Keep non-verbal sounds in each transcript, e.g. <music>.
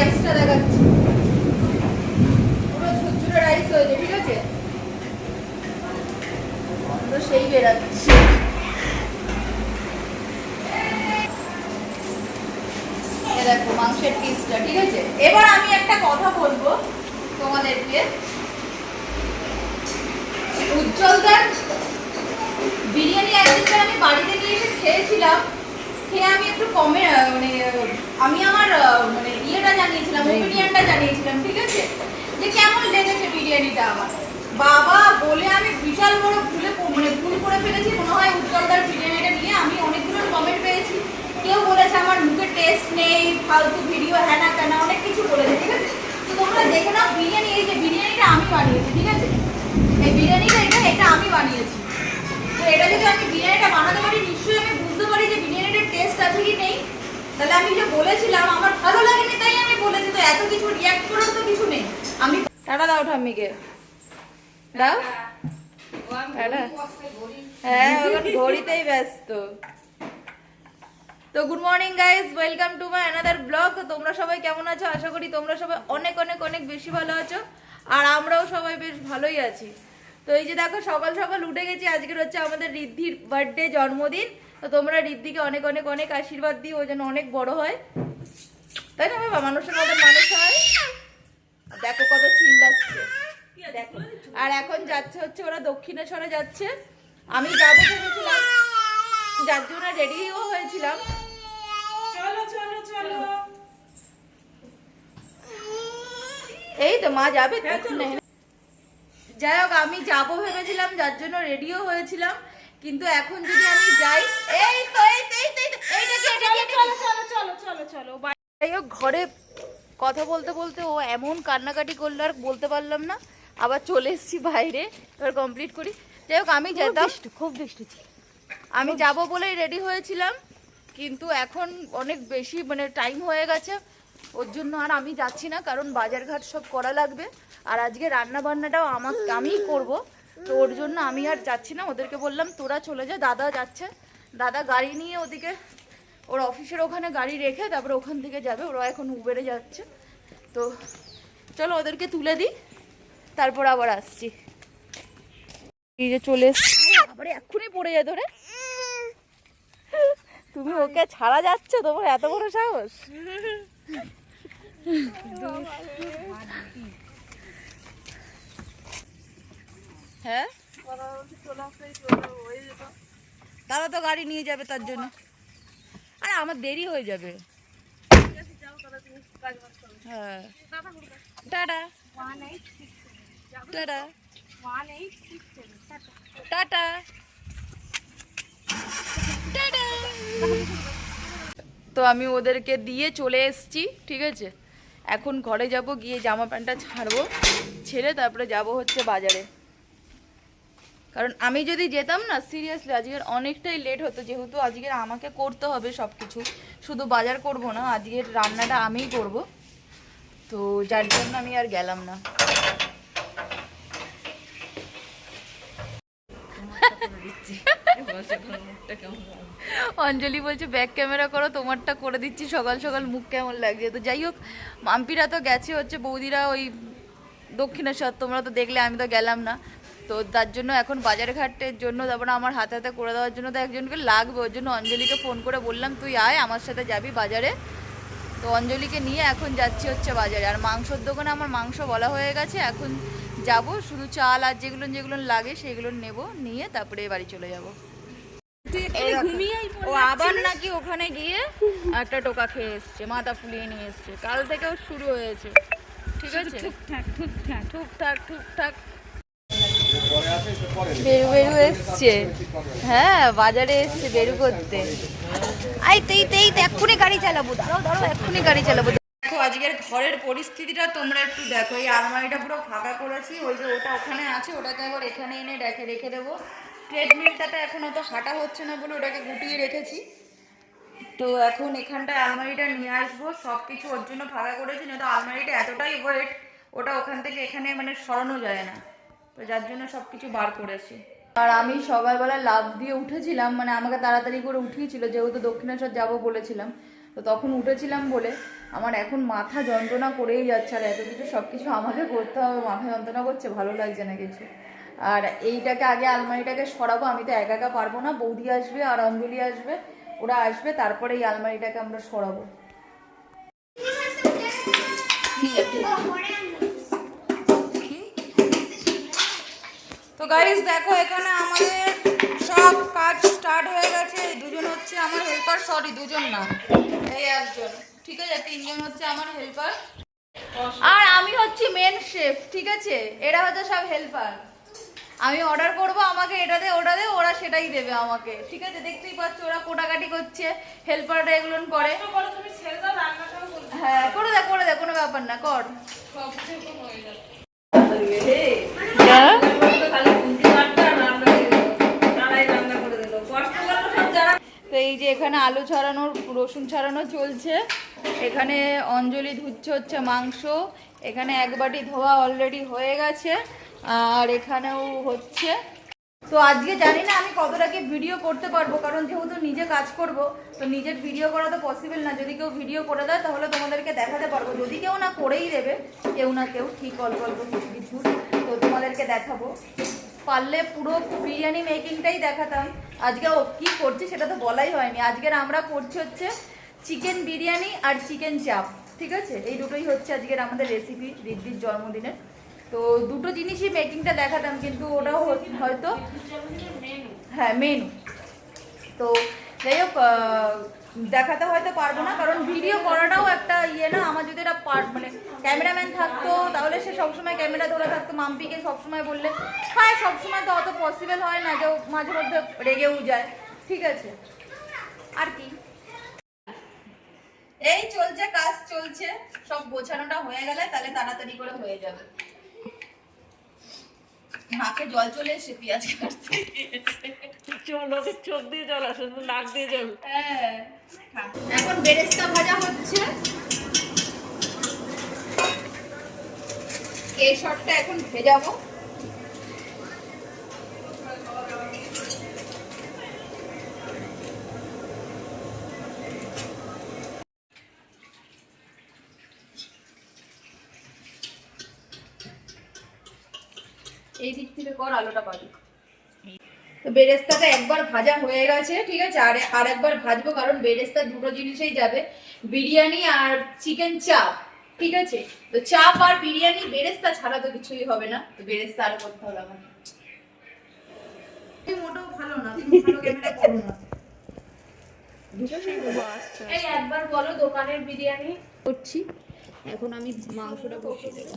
রাইসটা দেখাচ্ছি। পুরো ঝুরঝুরে রাইস হয়েছে, ঠিক আছে? তো সেই বেরাচ্ছে দেখো মাংসের পিসটা ঠিক আছে? এবার আমি একটা কথা বলব তোমাদেরকে। উজ্জ্বলদার বিরিয়ানি একদিনকে আমি বাড়িতে নিয়ে এসে খেয়েছিলাম। খেয়ে আমি একটু কমে মানে আমি আমার মানে ইয়েটা জানিয়েছিলাম ওপিনিয়নটা জানিয়েছিলাম ঠিক আছে? যে কেমন লেগেছে বিরিয়ানিটা আমার? বাবা বলে আমি বিশাল বড় ভুলে মানে ভুল করে ফেলেছি মনে হয় উজ্জ্বলদার বিরিয়ানিটা নিয়ে আমি অনেকগুলো কমেন্ট পেয়েছি। কেউ বলেছে আমার মুখে টেস্ট নেই ফালতু ভিডিও হ্যানা ত্যানা অনেক কিছু বলেছে ঠিক আছে? তো তোমরা দেখে নাও বিরিয়ানি এই যে বিরিয়ানিটা আমি বানিয়েছি ঠিক আছে? এই বিরিয়ানিটা এটা এটা আমি বানিয়েছি। তো এটা যদি আমি বিরিয়ানিটা বানাতে পারি নিশ্চয়ই আমি বুঝতে যে বিরিয়ানিটার টেস্ট আছে কি নেই, তাহলে আমি যে বলেছিলাম, আমার ভালো লাগেনি, তাই আমি বলেছি, তো এত কিছু রিয়াক্ট করার তো কিছু নেই। আমি টাটা দাও ঠাম্মিকে। দাও। হ্যাঁ ঘড়িতেই ব্যস্ত। তো good morning welcome to another তোমরা সবাই কেমন আছো? আশা করি তোমরা সবাই অনেক অনেক অনেক বেশি ভালো আছো। আর আমরাও সবাই বেশ ভালোই আছি। তো এই যে দেখো, সকাল সকাল উঠে গেছি। আজকের হচ্ছে আমাদের রিদ্ধির বার্থডে জন্মদিন। তো তোমরা রিদ্ধিকে অনেক অনেক অনেক আশীর্বাদ দিই ও যেন অনেক বড় হয়। তাই না বাবা? মানুষের মতো মানুষ হয়। দেখো কত চিল্লাচ্ছে। দেখো। আর এখন যাচ্ছে হচ্ছে ওরা দক্ষিণেশ্বরে যাচ্ছে। আমি যাব ভেবেছিলাম। যার জন্য রেডিও হয়েছিলাম। চলো চলো চলো। এই তো মা যাবে? হ্যাঁ, যাই হোক আমি যাব ভেবেছিলাম যার জন্য রেডিও হয়েছিলাম। কিন্তু এখন যদি আমি যাই এই তো এই তো এই তো, এইটা কি, কি? চলো চলো চলো চলো চলো যাই হোক ঘরে কথা বলতে বলতে ও এমন কান্নাকাটি করল আর বলতে পারলাম না। আবার চলে এসেছি বাইরে এবার কমপ্লিট করি। যাই হোক আমি যেতাম। খুব বৃষ্টি আমি যাব বলেই রেডি হয়েছিলাম কিন্তু এখন অনেক বেশি মানে টাইম হয়ে গেছে। ওর জন্য আর আমি যাচ্ছি না কারণ বাজারঘাট সব করা লাগবে। আর আজকে রান্না বান্নাটাও আমার আমিই করব। তো ওর জন্য আমি আর যাচ্ছি না। ওদেরকে বললাম তোরা চলে যা দাদা যাচ্ছে। দাদা গাড়ি নিয়ে ওদিকে ওর অফিসের ওখানে গাড়ি রেখে তারপরে ওখান থেকে যাবে। ওরা এখন উবেরে যাচ্ছে। তো চলো ওদেরকে তুলে দিই তারপর আবার আসছি। এই যে চলে এসছি। আবার এক্ষুনি পড়ে যায় ধরে তুমি ওকে ছাড়া যাচ্ছে? তোমার এত বড় সাহস? <laughs> হ্যাঁ? তারা তো গাড়ি নিয়ে যাবে তার জন্য। আরে, আমার দেরি হয়ে যাবে। হ্যাঁ। টাটা। টাটা। তো আমি ওদেরকে দিয়ে চলে এসেছি, ঠিক আছে? এখন ঘরে যাব, গিয়ে জামা প্যান্টটা ছাড়বো, ছেড়ে তারপরে যাব হচ্ছে বাজারে। কারণ আমি যদি যেতাম না সিরিয়াসলি আজকের অনেকটাই লেট হতো, যেহেতু আজকের আমাকে করতে হবে সব কিছু শুধু বাজার করব না, আজকের রান্নাটা আমিই করব। তো যার জন্য আমি আর গেলাম না। অঞ্জলি বলছে ব্যাক ক্যামেরা করো, তোমারটা করে দিচ্ছি, সকাল সকাল মুখ কেমন লাগছে? তো যাই হোক, মাম্পিরা তো গেছে হচ্ছে, বৌদিরা ওই দক্ষিণেশ্বর, তোমরা তো দেখলে, আমি তো গেলাম না। তো তার জন্য এখন বাজার ঘাটের জন্য তারপরে আমার হাতে হাতে করে দেওয়ার জন্য তো একজনকে লাগবে ওর জন্য অঞ্জলিকে ফোন করে বললাম তুই আয় আমার সাথে যাবি বাজারে। তো অঞ্জলিকে নিয়ে এখন যাচ্ছি হচ্ছে বাজারে। আর মাংসর দোকানে আমার মাংস বলা হয়ে গেছে এখন যাব শুধু চাল আর যেগুলো যেগুলো লাগে সেগুলো নেব নিয়ে তারপরে বাড়ি চলে যাব। ও আবার নাকি ওখানে গিয়ে একটা টোকা খেয়ে এসছে মাথা ফুলিয়ে নিয়ে এসছে। কাল থেকেও শুরু হয়েছে। ঠিক আছে? ঠিকঠাক ঠিকঠাক। টুকটাক টুকটাক বেরু বেরু এসছে। হ্যাঁ বাজারে এসছে বেরু করতে। আই তেই তেই তো এক্ষুনি গাড়ি চালাবো। দাঁড়াও দাঁড়াও, এক্ষুনি গাড়ি চালাবো। দেখো, আজকের ঘরের পরিস্থিতিটা তোমরা একটু দেখো। এই আলমারিটা পুরো ফাঁকা করেছি। ওই যে ওটা ওখানে আছে, ওটাকে আবার এখানে এনে রেখে রেখে দেবো। ট্রেডমিলটাতে এখন অত হাঁটা হচ্ছে না বলে ওটাকে গুটিয়ে রেখেছি। তো এখন এখানটায় আলমারিটা নিয়ে আসব। সব কিছু ওর জন্য ফাঁকা করেছি না তো আলমারিটা এতটাই ওয়েট, ওটা ওখান থেকে এখানে মানে সরানো যায় না। তো যার জন্য সব কিছু বার করেছি। আর আমি সকালবেলা লাভ দিয়ে উঠেছিলাম মানে আমাকে তাড়াতাড়ি করে উঠিয়েছিল যেহেতু দক্ষিণেশ্বর যাব বলেছিলাম। তো তখন উঠেছিলাম বলে আমার এখন মাথা যন্ত্রণা করেই যাচ্ছে আর এত কিছু সব কিছু আমাকে করতে হবে মাথা যন্ত্রণা করছে ভালো লাগছে না কিছু। আর এইটাকে আগে আলমারিটাকে সরাবো আমি তো একা একা পারব না বৌদি আসবে আর অঞ্জলি আসবে ওরা আসবে তারপরে এই আলমারিটাকে আমরা সরাবো। তো গাইস দেখো এখানে আমাদের সব কাজ স্টার্ট হয়ে গেছে। এই দুজন হচ্ছে আমার হেল্পার সরি দুজন না এই একজন। ঠিক আছে তিনজন হচ্ছে আমার হেল্পার আর আমি হচ্ছি মেন শেফ ঠিক আছে? এরা হচ্ছে সব হেল্পার আমি অর্ডার করব আমাকে এটা দে ওটা দে ওরা সেটাই দেবে আমাকে। ঠিক আছে দেখতেই পাচ্ছ ওরা কোটাকাটি করছে হেল্পাররা এগুলো করে। হ্যাঁ করে দে করে দে কোনো ব্যাপার না কর। সব থেকে হয়ে যাবে তো এই যে এখানে আলু ছাড়ানোর, রসুন ছাড়ানো চলছে। এখানে অঞ্জলি ধুচ্ছে হচ্ছে মাংস। এখানে এক বাটি ধোয়া অলরেডি হয়ে গেছে। আর এখানেও হচ্ছে। তো আজকে জানি না আমি কতটা কি ভিডিও করতে পারব, কারণ যেহেতু নিজে কাজ করব, তো নিজের ভিডিও করা তো পসিবল না। যদি কেউ ভিডিও করে দেয়, তাহলে তোমাদেরকে দেখাতে পারব। যদি কেউ না করেই দেবে, কেউ না কেউ, ঠিক অল্প অল্প কিছু কিছু। তো তোমাদেরকে দেখাবো। পারলে পুরো বিরিয়ানি মেকিংটাই দেখাতাম। আজকে ও কী করছে সেটা তো বলাই হয়নি। আজকের আমরা করছি হচ্ছে চিকেন বিরিয়ানি আর চিকেন চাপ ঠিক আছে? এই দুটোই হচ্ছে আজকের আমাদের রেসিপি রিদ্দির জন্মদিনের। তো দুটো জিনিসই মেকিংটা দেখাতাম কিন্তু ওটাও হত- হয়তো হ্যাঁ মেনু তো যাই হোক দেখাতে হয়তো পারব না, কারণ ভিডিও করাটাও একটা ইয়ে না, আমার যদি এটা পার মানে ক্যামেরাম্যান থাকতো, তাহলে সে সবসময় ক্যামেরা ধরে থাকতো, মাম্পিকে সবসময় বললে হ্যাঁ সবসময় তো অত পসিবল হয় না, যে মাঝে মধ্যে রেগেও যায়, ঠিক আছে। আর কি? এই চলছে, কাজ চলছে, সব গোছানোটা হয়ে গেলে তাহলে তাড়াতাড়ি করে হয়ে যাবে। নাকে জল চলে এসে পেঁয়াজ কাটতে। চোখ লোকের চোখ দিয়ে জল আসে নাক দিয়ে জল। হ্যাঁ। এখন বেরেস্তা ভাজা হচ্ছে। কেশরটা এখন ভেজাবো এই কর আলোটা পাবি তো বেরেস্তাটা একবার ভাজা হয়ে গেছে ঠিক আছে? আর আর একবার ভাজবো কারণ বেরেস্তা দুটো জিনিসেই যাবে। বিরিয়ানি আর চিকেন চাপ ঠিক আছে? তো চাপ আর বিরিয়ানি বেরেস্তা ছাড়া তো কিছুই হবে না। তো বেরেস্তা আর করতে হবে আমার এই মোটেও ভালো না তুমি ভালো ক্যামেরা করো না। এই একবার বলো দোকানের বিরিয়ানি। করছি। এখন আমি মাংসটা বসিয়ে দেবো।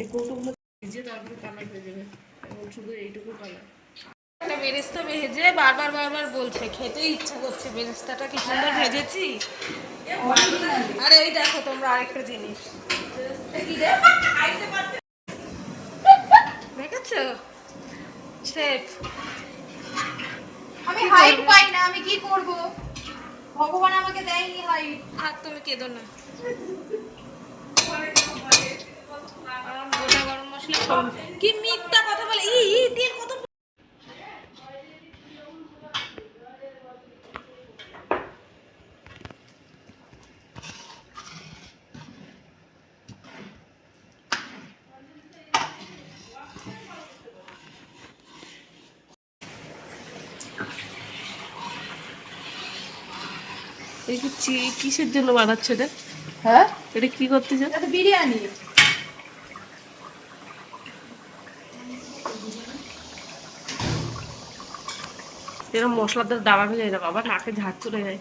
এই কৌটোগুলো ভেজে তারপরে কালার হয়ে যাবে। এবং শুধু এইটুকু কালার বেরেস্তা ভেজে বারবার বারবার বলছে খেতে ইচ্ছা করছে বেরেস্তাটা কি সুন্দর ভেজেছি? আরে এই দেখো তোমরা আরেকটা জিনিস। দেখেছ? শেফ। আমি হাইট পাই না আমি কি করব? ভগবান আমাকে দেয়নি হাইট আর তুমি কেঁদো না। গোটা গরম মশলা ফোড়ন। কি মিথ্যা কথা বলে? ই কত কিসের জন্য বানাচ্ছ এটা? হ্যাঁ? এটা কি করতে চাও বিরিয়ানি। এরকম দ্বারা দাবা যায় না বাবা নাকে ঝাঁজ চলে যায়।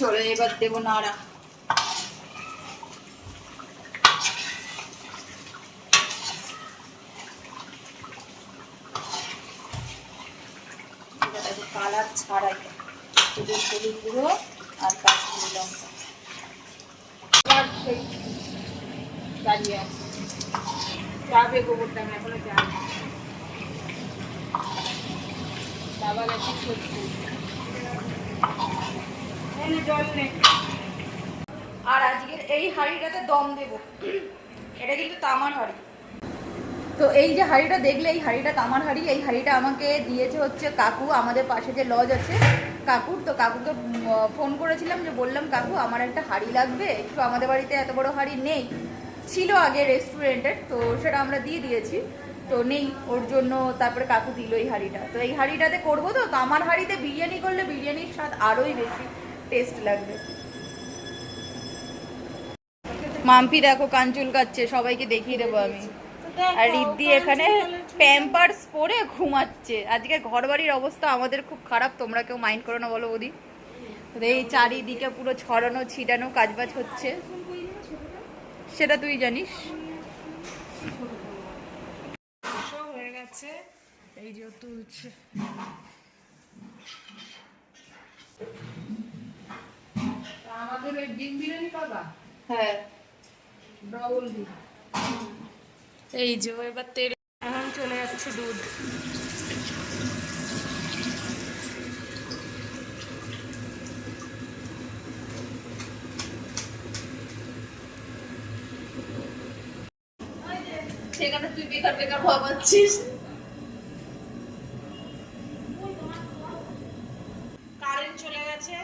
চলে এবার দেবো নাড়া কালার ছাড়াই আর কাশ্মীরি লঙ্কা। এবার সেই আজকের এই হাঁড়িটাতে দম দেব। এটা কিন্তু তামার হাঁড়ি। তো এই যে হাঁড়িটা দেখলে, এই হাঁড়িটা তামার হাঁড়ি, এই হাঁড়িটা আমাকে দিয়েছে হচ্ছে কাকু। আমাদের পাশে যে লজ আছে কাকুর, তো কাকুকে ফোন করেছিলাম যে বললাম, কাকু, আমার একটা হাঁড়ি লাগবে, একটু আমাদের বাড়িতে এত বড় হাঁড়ি নেই। ছিল আগে রেস্টুরেন্টের তো সেটা আমরা দিয়ে দিয়েছি। তো নেই, ওর জন্য তারপরে কাকু দিল এই হাঁড়িটা। তো এই হাঁড়িটাতে করব তো তো আমার হাঁড়িতে বিরিয়ানি করলে বিরিয়ানির স্বাদ আরোই বেশি টেস্ট লাগবে। মাম্পি দেখো, কান চুলকাচ্ছে, সবাইকে দেখিয়ে দেবো আমি। আর রিদ্ধি এখানে প্যাম্পার্স পরে ঘুমাচ্ছে। আজকে ঘর বাড়ির অবস্থা আমাদের খুব খারাপ তোমরা কেউ মাইন্ড করো না বলো ওদি এই চারিদিকে পুরো ছড়ানো ছিটানো কাজবাজ হচ্ছে। সেটা তুই জানিস। হয়ে গেছে এই যে তুলছে। আমাদের ওই ডিম বিরিয়ানি পাবা? হ্যাঁ। ডবল ডিম এই যে এবার তেল এখন চলে যাচ্ছে দুধ। সেখানে তুই বেকার বেকার ভাবাচ্ছিস কারেন্ট চলে গেছে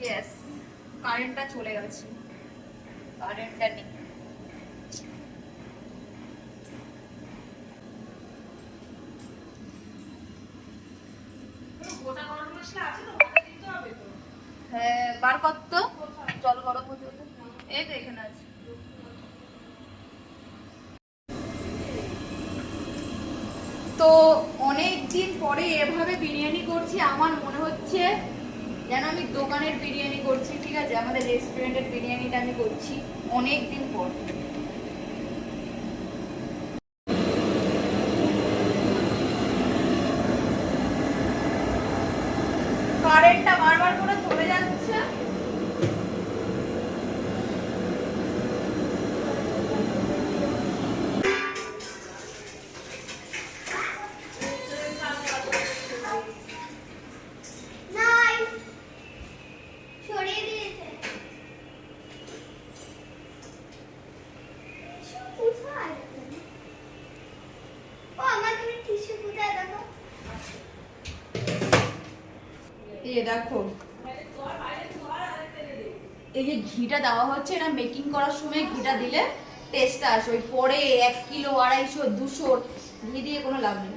ইয়েস কারেন্টটা চলে গেছে কারেন্টটা নেই গোটা গরম মশলা আছে তো ওটা দিতে হবে তো হ্যাঁ বার কর তো জল গরম হতে হতে এই তো এখানে আছে তো অনেক দিন পরে এভাবে বিরিয়ানি করছি, আমার মনে হচ্ছে যেন আমি দোকানের বিরিয়ানি করছি, ঠিক আছে? আমাদের রেস্টুরেন্টের বিরিয়ানিটা আমি করছি অনেক দিন পর কারেন্টটা বারবার করে চলে যাচ্ছে নাই সরিয়ে দিয়েছে টিস্যু কোথায় ও আমার তুমি টিস্যু কোথায় দেখো এই যে দেখো। এই যে ঘিটা দেওয়া হচ্ছে এটা মেকিং করার সময় ঘিটা দিলে টেস্টটা আসে। ওই পরে এক কিলো আড়াইশো দুশো ঘি দিয়ে কোনো লাভ নেই।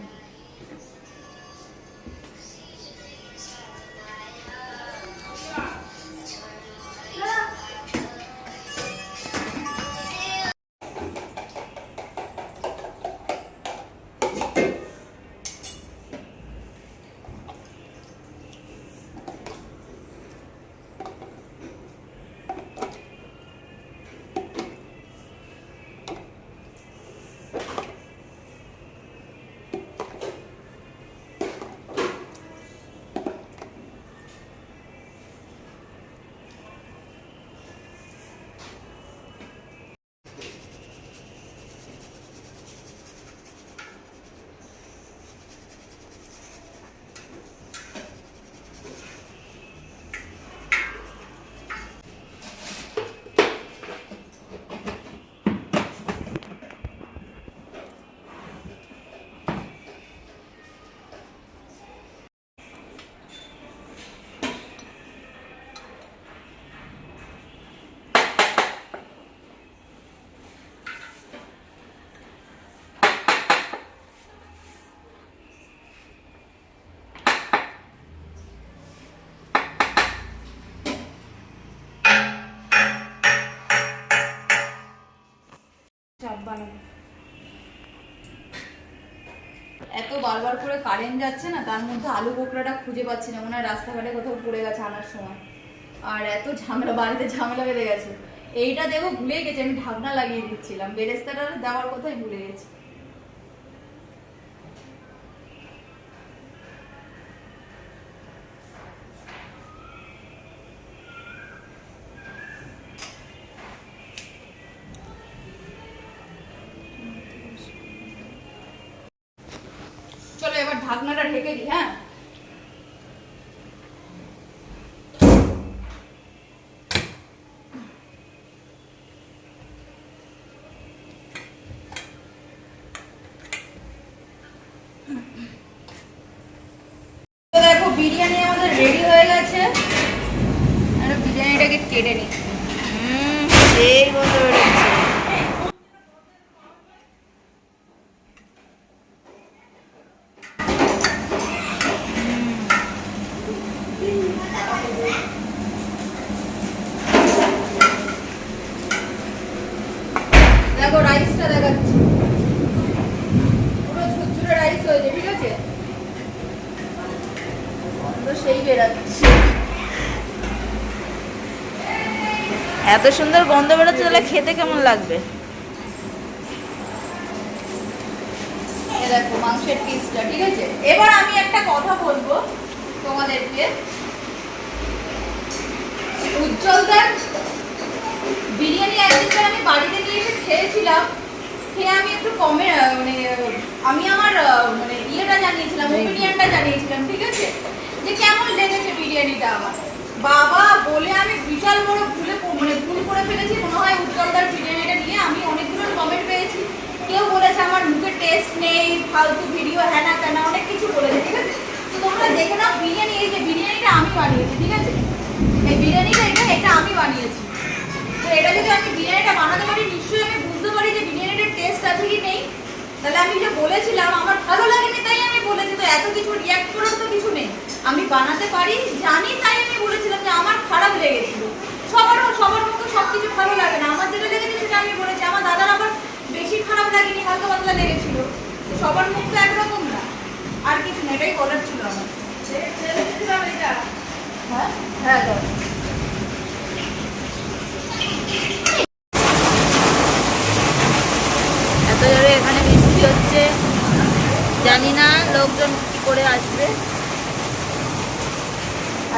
বারবার করে কারেন্ট যাচ্ছে না, তার মধ্যে আলু বোকরাটা খুঁজে পাচ্ছি না, মনে হয় রাস্তাঘাটে কোথাও পড়ে গেছে আনার সময়। আর এত ঝামেলা, বাড়িতে ঝামেলা বেঁধে গেছে। এইটা দেখো ভুলে গেছে, আমি ঢাকনা লাগিয়ে দিচ্ছিলাম, বেরেস্তাটা দেওয়ার কথাই ভুলে গেছি। দিই হ্যাঁ? দেখো বিরিয়ানি আমাদের রেডি হয়ে গেছে। বিরিয়ানিটাকে কেটে নিই। হম এই এত সুন্দর গন্ধ বেরোচ্ছে, তাহলে খেতে কেমন লাগবে? দেখো, মাংসের পিসটা ঠিক আছে? এবার আমি একটা কথা বলব তোমাদেরকে। উজ্জ্বলদার বিরিয়ানি আমি বাড়িতে নিয়ে এসে খেয়েছিলাম। খেয়ে আমি একটু কমে মানে আমি আমার মানে ইয়েটা জানিয়েছিলাম ওপিনিয়নটা জানিয়েছিলাম, ঠিক আছে? যে কেমন লেগেছে বিরিয়ানিটা আমার। বাবা, বলে আমি বিশাল বড় ভুলে মানে ভুল করে ফেলেছি। মনে হয় উজ্জ্বলদার বিরিয়ানিটা নিয়ে আমি অনেকগুলো কমেন্ট পেয়েছি। কেউ বলেছে আমার মুখে টেস্ট নেই, ফালতু ভিডিও হ্যানা ত্যানা অনেক কিছু বলেছে, ঠিক আছে? তো তোমরা দেখে নাও, বিরিয়ানি, এই যে বিরিয়ানিটা আমি বানিয়েছি, ঠিক আছে? এই বিরিয়ানিটা এটা এটা আমি বানিয়েছি। তো এটা যদি আমি বিরিয়ানিটা বানাতে পারি, নিশ্চয়ই আমি বুঝতে পারি যে বিরিয়ানিটার টেস্ট আছে কি নেই। তাহলে আমি যে বলেছিলাম, আমার ভালো লাগেনি, তাই আমি বলেছি। তো এত কিছু রিয়াক্ট করার তো কিছু নেই। আমি বানাতে পারি, জানি তাই আমি বলেছিলাম যে আমার খারাপ লেগেছিল সবার সবার মতো সব কিছু ভালো লাগে না। আমার যেটা লেগেছে সেটা আমি বলেছি। আমার দাদার আবার বেশি খারাপ লাগেনি, হালকা পাতলা লেগেছিল। সবার মুখ তো একরকম না। আর কিছু না, এটাই বলার ছিল আমার। হ্যাঁ? হ্যাঁ এত জোরে এখানে বৃষ্টি হচ্ছে। জানি না লোকজন কি করে আসবে।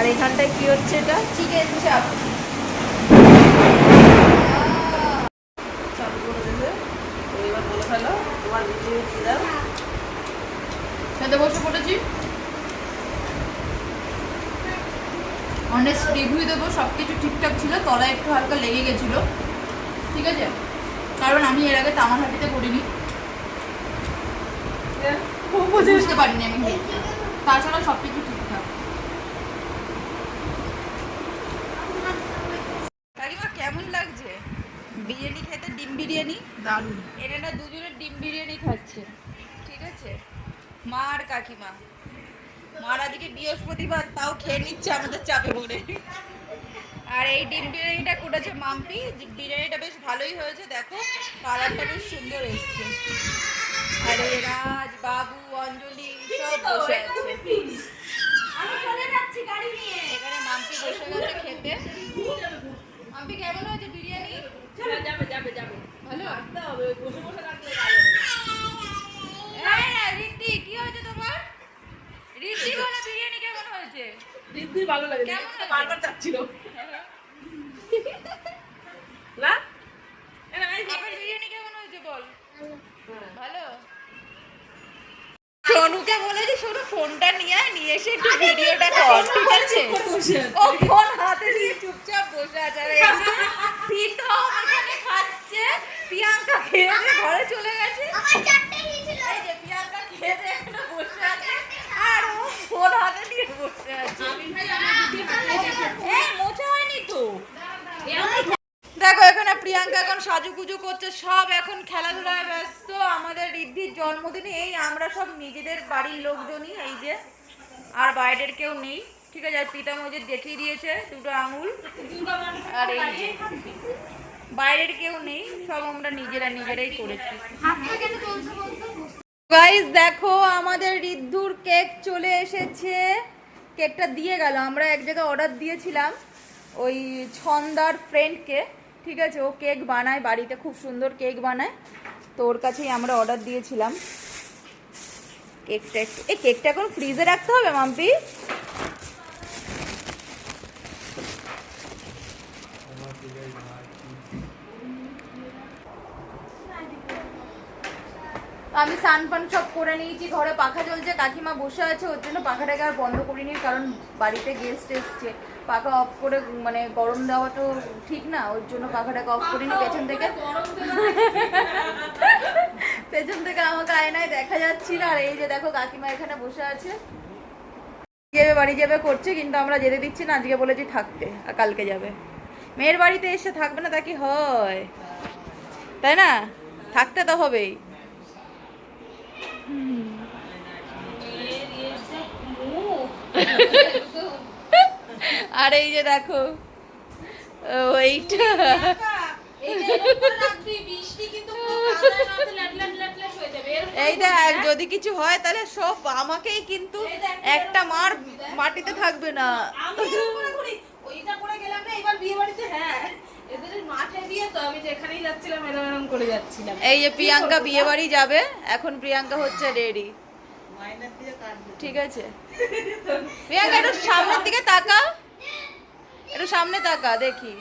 আর এখানটায় কি হচ্ছে এটা? চিকেন চাপ। চালু করে দেবে। এবার বলে ফেলো তোমার ভিডিও দিয়ে দাও। খেতে বসে পড়েছি। অনেস্ট রিভিউ দেবো সব কিছু ঠিকঠাক ছিল তলায় একটু হালকা লেগে গেছিল। ঠিক আছে? কারণ আমি এর আগে তামারহাটিতে করিনি। বুঝতে পারিনি আমি। তাছাড়া সব কিছু ঠিকঠাক কাকিমা কেমন লাগছে বিরিয়ানি খেতে ডিম বিরিয়ানি দারুণ এরা না দুজনে ডিম বিরিয়ানি খাচ্ছে ঠিক আছে মা আর কাকিমা। মার আজকে বৃহস্পতিবার তাও খেয়ে নিচ্ছে আমাদের চাপে পড়ে। আর এই ডিম বিরিয়ানিটা করেছে মাম্পি। বিরিয়ানিটা বেশ ভালোই হয়েছে দেখো। কালারটা বেশ সুন্দর এসছে। আর এই রাজ বাবু অঞ্জলি সব বসে আছে। এখানে মাম্পি বসে গেছে খেতে। মাম্পি কেমন হয়েছে বিরিয়ানি? ভালো? এই না, রিদ্ধি, কি হয়েছে রিদ্ধি বলো বিরিয়ানি কেমন হয়েছে? দিদি ভালো লাগে কেমন হয়েছে? বারবার চাচ্ছিল না আবার বিরিয়ানি কেমন হয়েছে বল? ভালো? সোনুকে বলেছি সোনু ফোনটা নিয়ে আয়, নিয়ে এসে একটু ভিডিওটা কর ঠিক আছে ও ফোন হাতে নিয়ে চুপচাপ বসে আছে আর এই যে প্রীতম এখানে খাচ্ছে প্রিয়াঙ্কা খেয়ে ঘরে চলে গেছে আমার চারটে নিয়েছিল এই যে প্রিয়াঙ্কা খেয়ে দিয়ে এখানে বসে আছে আর ও ফোন হাতে নিয়ে বসে আছে এই মোছা হয়নি তো দেখো এখানে প্রিয়াঙ্কা এখন সাজুগুজু করছে, সব এখন খেলাধুলায় ব্যস্ত। আমাদের রিদ্ধির জন্মদিনে এই, আমরা সব নিজেদের বাড়ির লোকজনই, এই যে। আর বাইরের কেউ নেই। ঠিক আছে, আর পিতাম দেখিয়ে দিয়েছে দুটো আঙুল। আর এই যে, বাইরের কেউ নেই, সব আমরা নিজেরা নিজেরাই করেছি। গাইস দেখো, আমাদের রিদ্ধুর কেক চলে এসেছে। কেকটা দিয়ে গেল, আমরা এক জায়গায় অর্ডার দিয়েছিলাম। ওই ছন্দার ফ্রেন্ডকে ঠিক আছে, ও কেক বানায় বাড়িতে, খুব সুন্দর কেক বানায়। তো ওর কাছেই আমরা অর্ডার দিয়েছিলাম। কেকটা এই কেকটা এখন ফ্রিজে রাখতে হবে, মাম্পি? আমি স্নান পান সব করে নিয়েছি, ঘরে পাখা চলছে কাকিমা বসে আছে, ওর জন্য পাখাটাকে আর বন্ধ করিনি, কারণ বাড়িতে গেস্ট এসছে। পাখা অফ করে মানে গরম দেওয়া তো ঠিক না ওর জন্য পাখাটাকে অফ করিনি পেছন থেকে। <laughs> পেছন থেকে আমাকে আয়নায় দেখা যাচ্ছিল আর এই যে দেখো কাকিমা এখানে বসে আছে। যাবে বাড়ি যাবে করছে কিন্তু আমরা যেতে দিচ্ছি না আজকে বলেছি থাকতে আর কালকে যাবে। মেয়ের বাড়িতে এসে থাকবে না তা কি হয়? তাই না? থাকতে তো হবেই। <laughs> আর এই যে দেখো এইটা। এই দেখ যদি কিছু হয় তাহলে সব আমাকেই কিন্তু একটা মার মাটিতে থাকবে না। ওইটা করে গেলাম না এবার বিয়ে বাড়িতে হ্যাঁ। এই যে প্রিয়াঙ্কা বিয়ে বাড়ি যাবে এখন প্রিয়াঙ্কা হচ্ছে রেডি। ঠিক আছে। প্রিয়াঙ্কা একটু সামনের দিকে তাকা। একটু সামনে তাকা, দেখি।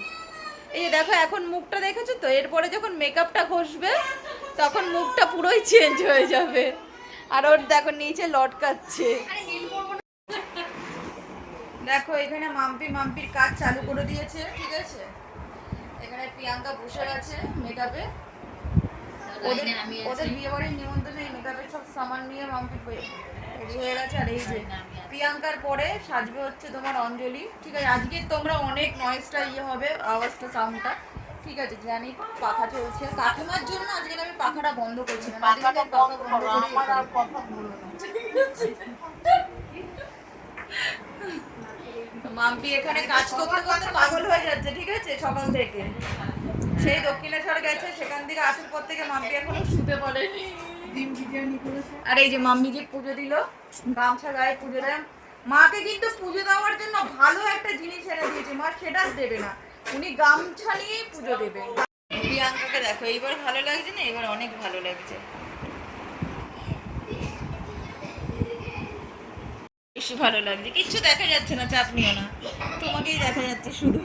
এই যে দেখো, এখন মুখটা দেখেছ তো? এরপরে যখন মেকআপটা ঘষবে, তখন মুখটা পুরোই চেঞ্জ হয়ে যাবে। আর ওর দেখো, নিচে লটকাচ্ছে। দেখো, এখানে মাম্পি মাম্পির কাজ চালু করে দিয়েছে, ঠিক আছে? এখানে প্রিয়াঙ্কা বসে আছে মেকআপে ওদের ওদের বিয়ে বাড়ির নিমন্ত্রণে মেকআপের সব সামান নিয়ে মাম্পি রেডি হয়ে গেছে। আর এই যে প্রিয়াঙ্কার পরে সাজবে হচ্ছে তোমার অঞ্জলি। ঠিক আছে আজকে তোমরা অনেক নয়েজটা ইয়ে হবে আওয়াজটা সাউন্ডটা ঠিক আছে জানি পাখা চলছে। কাকিমার জন্য আজকে আমি পাখাটা বন্ধ করছিলাম আজকে আমি পাখা বন্ধ করে মাম্পি এখানে কাজ করতে করতে পাগল হয়ে যাচ্ছে ঠিক আছে? সকাল থেকে। সেই দক্ষিণেশ্বর গেছে সেখান থেকে আসার পর থেকে মাম্পি এখনও শুতে পারেনি। আর এই যে মাম্মি যে পুজো দিল গামছা গায়ে পুজো দেন। মাকে কিন্তু পুজো দেওয়ার জন্য ভালো একটা জিনিস এনে দিয়েছে মা সেটা দেবে না। উনি গামছা নিয়েই পুজো দেবে। প্রিয়াঙ্কাকে দেখো এইবার ভালো লাগছে না এবার অনেক ভালো লাগছে। বেশি ভালো লাগছে কিচ্ছু দেখা যাচ্ছে না চাপ নিও না। তোমাকেই দেখা যাচ্ছে শুধু।